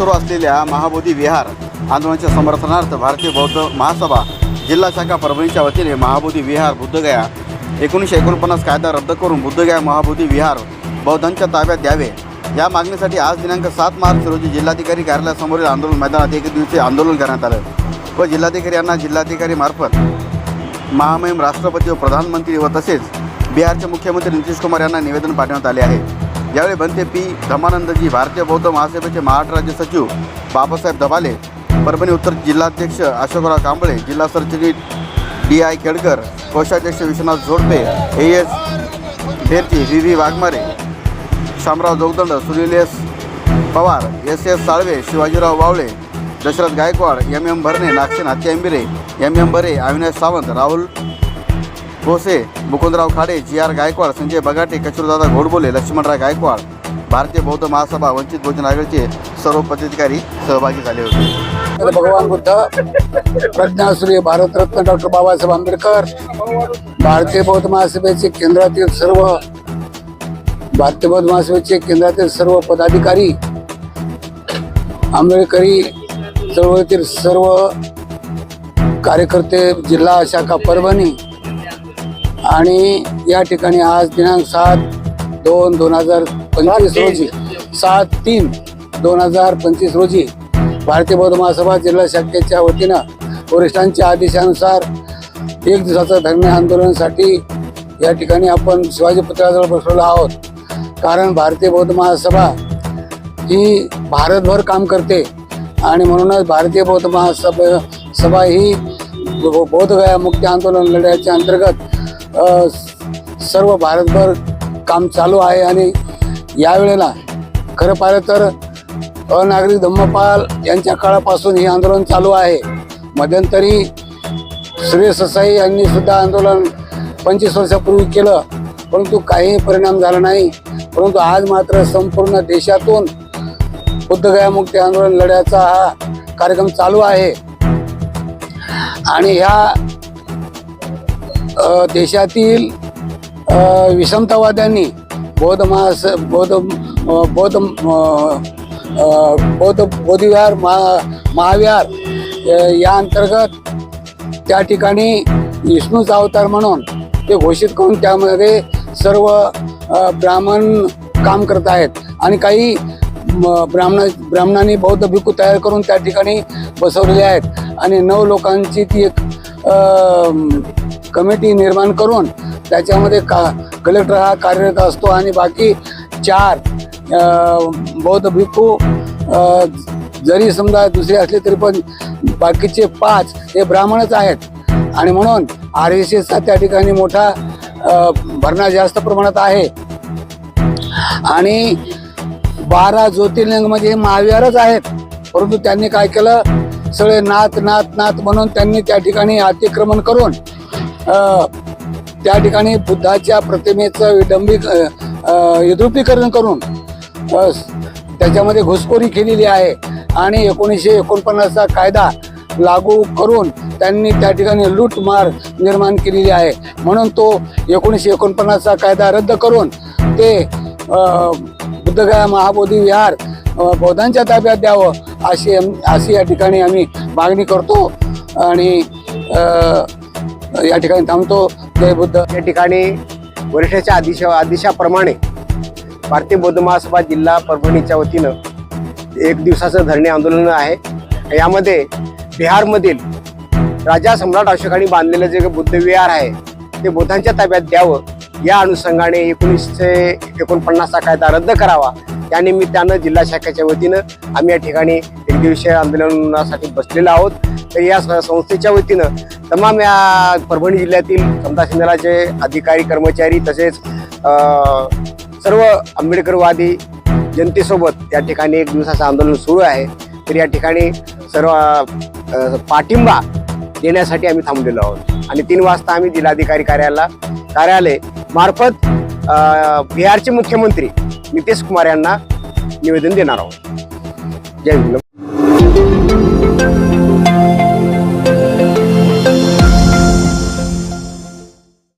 सुरू असलेल्या महाबोधी विहार आंदोलनाच्या समर्थनार्थ भारतीय बौद्ध महासभा जिल्हा शाखा परभणीच्या वतीने महाबोधी विहार बुद्धगया एकोणीसशे एकोणपन्नास कायदा रद्द करून बुद्धगया महाबोधी विहार बौद्धांच्या ताब्यात द्यावे. या मागणीसाठी आज दिनांक सात मार्च रोजी जिल्हाधिकारी कार्यालयासमोरील आंदोलन मैदानात एक दिवसीय आंदोलन करण्यात आलं. व जिल्हाधिकारी यांना जिल्हाधिकारी मार्फत महामहिम राष्ट्रपती व प्रधानमंत्री व तसेच बिहारचे मुख्यमंत्री नितीश कुमार यांना निवेदन पाठवण्यात आले आहे. यावेळी बनते पी धमानंदजी भारतीय बौद्ध महासभेचे महाराष्ट्र राज्य सचिव बाबासाहेब दबाले परभणी उत्तर जिल्हाध्यक्ष अशोकराव कांबळे जिल्हा सरचिटणीस डी आय केडकर कोषाध्यक्ष Vishwanath Zodpe A S Bherchi V V Waghmare Shamrao Jogdand Sunil S Pawar S S Salve Shivajirao Wawle Dashrath Gaikwad M M Bharne Nagsen हत्या M M Bare Avinash Sawant Rahul Bhose Mukundrao Khade G R Gaikwad Sanjay Bagate Kachurdada Ghodbole Laxmanrao Gaikwad Bharatiya Bauddha Mahasabha Vanchit Bahujan आघाडीचे सर्व पदाधिकारी सहभागी झाले होते. तर भगवान बुद्ध प्रज्ञाश्री Bharat Ratna doctor Babasaheb Ambedkar Bharatiya Bauddha महासभेचे केंद्रातील सर्व भारतीय बौद्ध महासभेचे केंद्रातील सर्व पदाधिकारी आंबेडकरी चळवळीतील सर्व कार्यकर्ते जिल्हा शाखा परभणी आणि या ठिकाणी आज दिनांक सात दोन दोन हजार पंचवीस रोजी सात तीन दोन हजार पंचवीस रोजी भारतीय बौद्ध महासभा जिल्हा शाखेच्या वतीनं वरिष्ठांच्या आदेशानुसार एक दिवसाचं धरणे आंदोलनासाठी या ठिकाणी आपण शिवाजी पुतळ्याजवळ बसलेलो आहोत. कारण भारतीय बौद्ध महासभा ही भारतभर काम करते आणि म्हणूनच भारतीय बौद्ध महासभा सभा ही बौद्धगया मुक्ती आंदोलन लढ्याच्या अंतर्गत सर्व भारतभर काम चालू आहे आणि यावेळेला खरं पाहिलं तर अनागरिक धम्मपाल यांच्या काळापासून हे आंदोलन चालू आहे. मध्यंतरी सुरेश ससाई यांनी सुद्धा आंदोलन पंचवीस वर्षापूर्वी केलं परंतु काही परिणाम झाला नाही. परंतु आज मात्र संपूर्ण देशातून बुद्धगयामुक्ती आंदोलन लढ्याचा हा कार्यक्रम चालू आहे. आणि ह्या देशातील विषमतावाद्यांनी बौद्ध महास बौद्ध बौद्ध बौद्ध बौद्धविहार महा महाविहार या अंतर्गत त्या ठिकाणी विष्णूचा अवतार म्हणून ते घोषित करून त्यामध्ये सर्व ब्राह्मण काम करत आहेत. आणि काही म, ब्राह्मण ब्राह्मणांनी बौद्ध भिक्खू तयार करून त्या ठिकाणी बसवलेले आहेत. आणि नऊ लोकांची ती एक कमिटी निर्माण करून त्याच्यामध्ये का कलेक्टर हा कार्यरत असतो आणि बाकी चार बौद्ध भिक्खू जरी समजा दुसरे असले तरी पण बाकीचे पाच हे ब्राह्मणच आहेत. आणि म्हणून आर एस एसचा त्या ठिकाणी मोठा भरणा जास्त प्रमाणात आहे. आणि बारा ज्योतिर्लिंगमध्ये हे महाविहारच आहेत. परंतु त्यांनी काय केलं? सगळे नाथ नाथ नाथ म्हणून त्यांनी त्या ठिकाणी अतिक्रमण करून त्या ठिकाणी बुद्धाच्या प्रतिमेचं विडंबी अ, विद्रुपीकरण करून त्याच्यामध्ये घुसखोरी केलेली आहे आणि एकोणीसशे एकोणपन्नासचा कायदा लागू करून त्यांनी त्या ठिकाणी लूटमार निर्माण केलेली आहे. म्हणून तो एकोणीसशे एकोणपन्नासचा कायदा रद्द करून ते बुद्धगया महाबोधी विहार बौद्धांच्या ताब्यात द्यावं अशी अशी या ठिकाणी आम्ही मागणी करतो आणि या ठिकाणी थांबतो. जय बुद्ध. या ठिकाणी वरिष्ठाच्या आदिशा आदिशाप्रमाणे भारतीय बौद्ध महासभा जिल्हा परभणीच्या वतीनं एक दिवसाचं धरणे आंदोलन आहे. यामध्ये बिहारमधील राजा सम्राट अशोकाने बांधलेलं जे बुद्ध विहार आहे ते बुद्धांच्या ताब्यात द्यावं. या अनुषंगाने एकोणीसशे एकोणपन्नासचा कायदा रद्द करावा. या निमित्तानं जिल्हा शाखेच्या वतीनं आम्ही या ठिकाणी एक दिवसीय आंदोलनासाठी बसलेलो आहोत. तर या स- संस्थेच्या वतीनं तमाम या परभणी जिल्ह्यातील समता शिंदेचे अधिकारी कर्मचारी तसेच सर्व आंबेडकरवादी जनतेसोबत या ठिकाणी एक दिवसाचं आंदोलन सुरू आहे. तर या ठिकाणी सर्व पाठिंबा देण्यासाठी आम्ही थांबलेलो आहोत. आणि तीन वाजता आम्ही जिल्हाधिकारी कार्यालयाला कार्यालय मार्फत बिहारचे मुख्यमंत्री नितीश कुमार यांना निवेदन देणार आहोत. जय हिंद.